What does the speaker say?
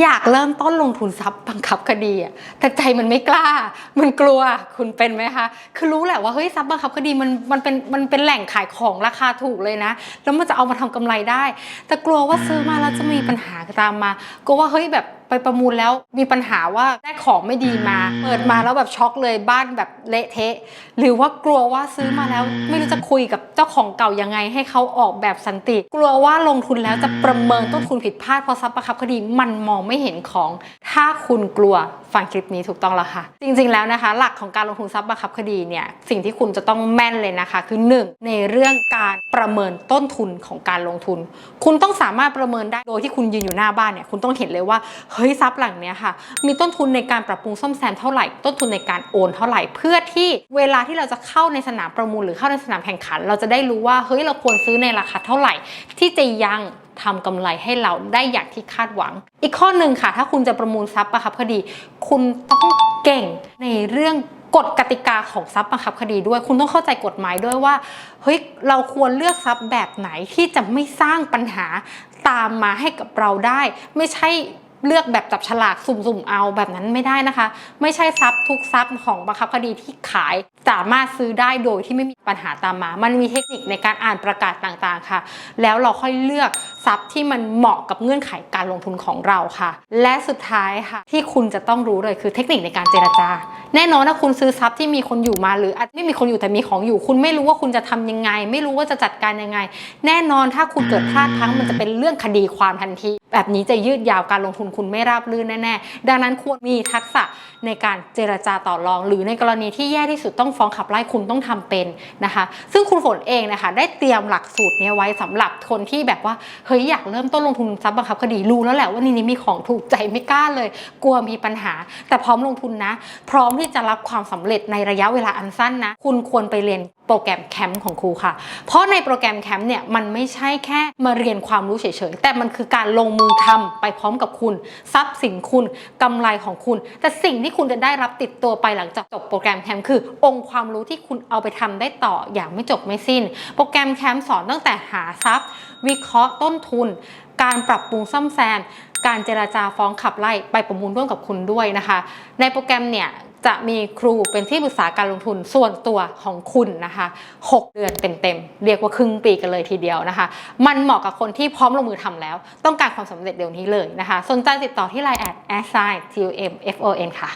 อยากเริ่มต้นลงทุนทรัพย์บังคับคดีอะแต่ใจมันไม่กล้า มันกลัวคุณเป็นไหมคะ คือรู้แหละว่าเฮ้ยทรัพย์บังคับคดีมันมันเป็นมันเป็นแหล่งขายของราคาถูกเลยนะ แล้วมันจะเอามาทำกำไรได้ แต่กลัวว่าซื้อมาแล้วจะมีปัญหาตามมากลัวว่าเฮ้ยแบบ ไปประมูลแล้วมีปัญหาว่าได้ของไม่ดีมา เปิดมาแล้วแบบช็อกเลยบ้านแบบเละเทะ หรือว่ากลัวว่าซื้อมาแล้ว ไม่รู้จะคุยกับเจ้าของเก่ายังไง ให้เขาออกแบบสันติ กลัวว่าลงทุนแล้วจะประเมินต้นทุนผิดพลาดเพราะทรัพย์ประคับคดีมันมองไม่เห็นของ ถ้าคุณกลัวฟังคลิปนี้ถูกต้องแล้วค่ะ จริงๆแล้วนะคะ หลักของการลงทุนทรัพย์บังคับคดีเนี่ยสิ่งที่คุณจะต้องแม่นเลยนะคะ คือ 1 ในเรื่องการประเมินต้นทุนของการลงทุน คุณต้องสามารถประเมินได้โดยที่คุณยืนอยู่หน้าบ้านเนี่ยคุณต้องเห็นเลยว่าเฮ้ยทรัพย์หลังเนี้ยค่ะ มีต้นทุนในการปรับปรุงซ่อมแซมเท่าไหร่ ต้นทุนในการโอนเท่าไหร่ เพื่อที่เวลาที่เราจะเข้าในสนามประมูลหรือเข้าในสนามแข่งขัน เราจะได้รู้ว่าเฮ้ยเราควรซื้อในราคาเท่าไหร่ ที่จะยังทำกำไรให้เราได้อย่างที่คาดหวัง อีกข้อหนึ่งค่ะ ถ้าคุณจะประมูลทรัพย์ประคับคดี คุณต้องเก่งในเรื่องกฎกติกาของทรัพย์บังคับคดีด้วย คุณต้องเข้าใจกฎหมายด้วยว่าเฮ้ยเราควรเลือกทรัพย์แบบไหนที่จะไม่สร้างปัญหาตามมาให้กับเราได้ ไม่ใช่ เลือกแบบจับฉลากสุ่มๆเอาแบบนั้นไม่ได้นะคะ ไม่ใช่ทรัพย์ทุกทรัพย์ของบังคับคดีที่ขายสามารถซื้อได้โดยที่ไม่มีปัญหาตามมา มันมีเทคนิคในการอ่านประกาศต่างๆค่ะ แล้วเราค่อยเลือกทรัพย์ที่มันเหมาะกับเงื่อนไขการลงทุนของเราค่ะ และสุดท้ายค่ะ ที่คุณจะต้องรู้เลยคือเทคนิคในการเจรจา แน่นอนถ้าคุณซื้อทรัพย์ที่มีคนอยู่มาหรืออาจไม่มีคนอยู่แต่มีของอยู่ คุณไม่รู้ว่าคุณจะทำยังไง ไม่รู้ว่าจะจัดการยังไง แน่นอนถ้าคุณเกิดพลาดพลั้งมันจะเป็นเรื่องคดีความทันทีแบบนี้จะยืดยาวการลงทุนคุณไม่ราบรื่นแน่ๆ ดังนั้นควรมีทักษะในการเจรจาต่อรอง หรือในกรณีที่แย่ที่สุดต้องฟ้องขับไล่คุณต้องทำเป็นนะคะ ซึ่งคุณฝนเองนะคะได้เตรียมหลักสูตรนี้ไว้สำหรับคนที่แบบว่าเฮ้ยอยากเริ่มต้นลงทุนทรัพย์บังคับคดีรู้แล้วแหละว่านี่นี่มีของถูกใจไม่กล้าเลย กลัวมีปัญหา แต่พร้อมลงทุนนะ พร้อมที่จะรับความสำเร็จในระยะเวลาอันสั้นนะ คุณควรไปเรียน โปรแกรมแคมป์ของครูค่ะ เพราะในโปรแกรมแคมป์เนี่ยมันไม่ใช่แค่มาเรียนความรู้เฉยๆ แต่มันคือการลงมือทำไปพร้อมกับคุณ ทรัพย์สินคุณกำไรของคุณ แต่สิ่งที่คุณจะได้รับติดตัวไปหลังจากจบโปรแกรมแคมป์คือ องค์ความรู้ที่คุณเอาไปทำได้ต่ออย่างไม่จบไม่สิ้น โปรแกรมแคมป์สอนตั้งแต่หาทรัพย์ วิเคราะห์ต้นทุน การปรับปรุงซ่อมแซมการเจราจาฟ้องขับไล่ไปประมูลร่วมกับคุณด้วยนะคะ ในโปรแกรมเนี่ย จะมีครูเป็นที่ปรึกษาการลงทุนส่วนตัวของคุณนะคะ 6 เดือนเต็มๆ เรียกว่าครึ่งปีกันเลยทีเดียวนะคะ มันเหมาะกับคนที่พร้อมลงมือทำแล้ว ต้องการความสำเร็จเดี๋ยวนี้เลยนะคะ สนใจติดต่อที่ Line แอด s i g n t u m f o n ค่ะ